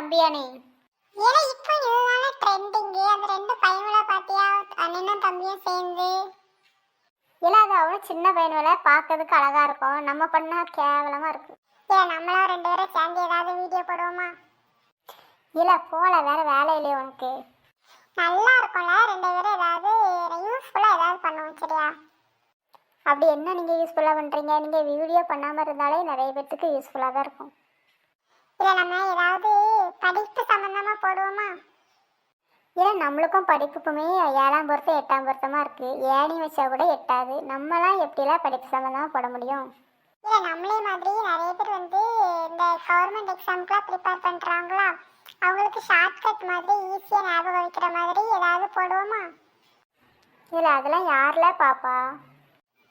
தம்பியா நீ ஏன்னா இப்போ இதுதானே ட்ரெண்டிங்கு அந்த ரெண்டு பையன்களை பார்த்தியா? அண்ணனும் தம்பியும் சேர்ந்து. இல்லை அது அவ்வளோ சின்ன பையன்களை பார்க்கறதுக்கு அழகா இருக்கும். நம்ம பண்ணா கேவலமா இருக்கு இல்லை நம்மளா ரெண்டு பேரும் சேர்ந்து ஏதாவது வீடியோ போடுவோமா? இல்லை போல வேற வேலை இல்லையே உனக்கு. நல்லா இருக்கும்ல ரெண்டு பேரும் ஏதாவது யூஸ்ஃபுல்லாக ஏதாவது பண்ணுவோம் சரியா? அப்படி என்ன நீங்கள் யூஸ்ஃபுல்லாக பண்ணுறீங்க நீங்கள் வீடியோ பண்ணாமல் இருந்தாலே நிறைய பேர்த்துக்கு யூஸ்ஃபுல்லாக தான் இருக்கும். இல்லை நம்ம ஏதாவது படிப்பு சம்மந்தமாக போடுவோமா? ஏன்னா நம்மளுக்கும் படிப்புக்குமே ஏழாம் பொருத்தம் எட்டாம் பொருத்தமா இருக்கு. ஏணி வச்சா கூட எட்டாது. நம்மலாம் எப்படிலாம் படிப்பு சம்மந்தமா போட முடியும்? இல்லை நம்மளே மாதிரி நிறைய பேர் வந்து இந்த கவர்மெண்ட் எக்ஸாமுக்குலாம் ப்ரிப்பேர் பண்ணுறாங்களா அவங்களுக்கு ஷார்ட்கட் மாதிரி ஈஸியாக ஞாபகம் வைக்கிற மாதிரி ஏதாவது போடுவோமா? இல்ல அதெல்லாம் யார்ல பாப்பா?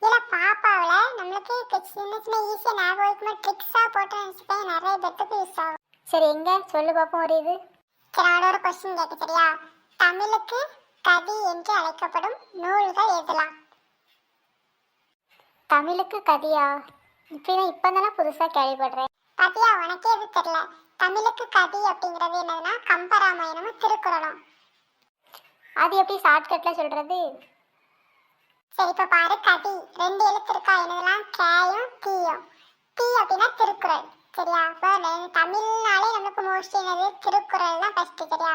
இல்லை பாப்பாவில் நம்மளுக்கு சின்ன சின்ன ஈஸியாக ஞாபகம் வைக்குமா ட்ரிக்ஸாக போட்டு நினச்சிப்பேன். நிறைய பேர்த்துக்கு யூஸ் ஆகும். சரி எங்க? சொல்லு பாப்போம் ஒரு இது. சரி ஒரு கொஸ்டின் கேட்க சரியா? தமிழுக்கு கதி என்று அழைக்கப்படும் நூல்கள் எதுலாம் தமிழுக்கு கதியா இப்ப இப்பதானே புதுசா கேள்விப்படுறேன். பாத்தியா உனக்கே இது தெரியல? தமிழுக்கு கதி அப்படிங்கிறது என்னதுன்னா கம்பராமாயணமும் திருக்குறளும். அது எப்படி ஷார்ட்கட்ல சொல்றது? சரி இப்ப பாரு கதி ரெண்டு எழுத்து இருக்கா என்னதெல்லாம் கேயும் தீயும். தீ அப்படின்னா திருக்குறள் சரியா? இப்போ தமிழ்னாலே நம்மளுக்கு மோஸ்ட் என்னது? திருக்குறள் தான் ஃபர்ஸ்ட் சரியா?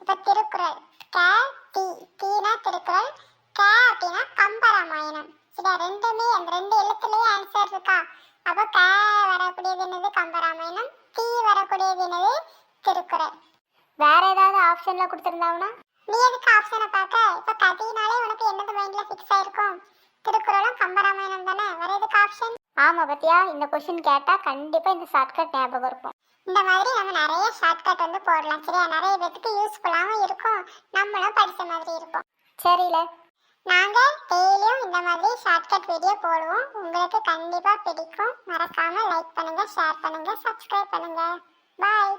இப்போ திருக்குறள் க டி டீனா திருக்குறள் க அப்படின்னா கம்பராமாயணம். சரியா? ரெண்டுமே அந்த ரெண்டு எழுத்துலயே ஆன்சர் இருக்கா? அப்போ க வரக்கூடியது என்னது? கம்பராமாயணம். டி வரக்கூடியது என்னது? திருக்குறள். வேற ஏதாவது ஆப்ஷன்ல கொடுத்துருந்தாங்கன்னா? நீ எதுக்கு ஆப்ஷனை பார்க்க இப்ப கதினாலே உனக்கு என்னது மைண்ட்ல ஃபிக்ஸ் ஆயிருக்கும் திருக்குறளும் கம்பராமாயணம் தானே வேற எதுக்கு ஆப்ஷன் ஆமா பத்தியா இந்த கொஸ்டின் கேட்டா கண்டிப்பா இந்த ஷார்ட்கட் ஞாபகம் இருக்கும். இந்த மாதிரி நம்ம நிறைய ஷார்ட்கட் வந்து போடலாம் சரியா? நிறைய பேத்துக்கு யூஸ்ஃபுல்லாகவும் இருக்கும். நம்மளும் படிச்ச மாதிரி இருக்கும். சரில நாங்க டெய்லியும் இந்த மாதிரி ஷார்ட்கட் வீடியோ போடுவோம். உங்களுக்கு கண்டிப்பா பிடிக்கும். மறக்காம லைக் பண்ணுங்க ஷேர் பண்ணுங்க சப்ஸ்கிரைப் பண்ணுங்க. பாய்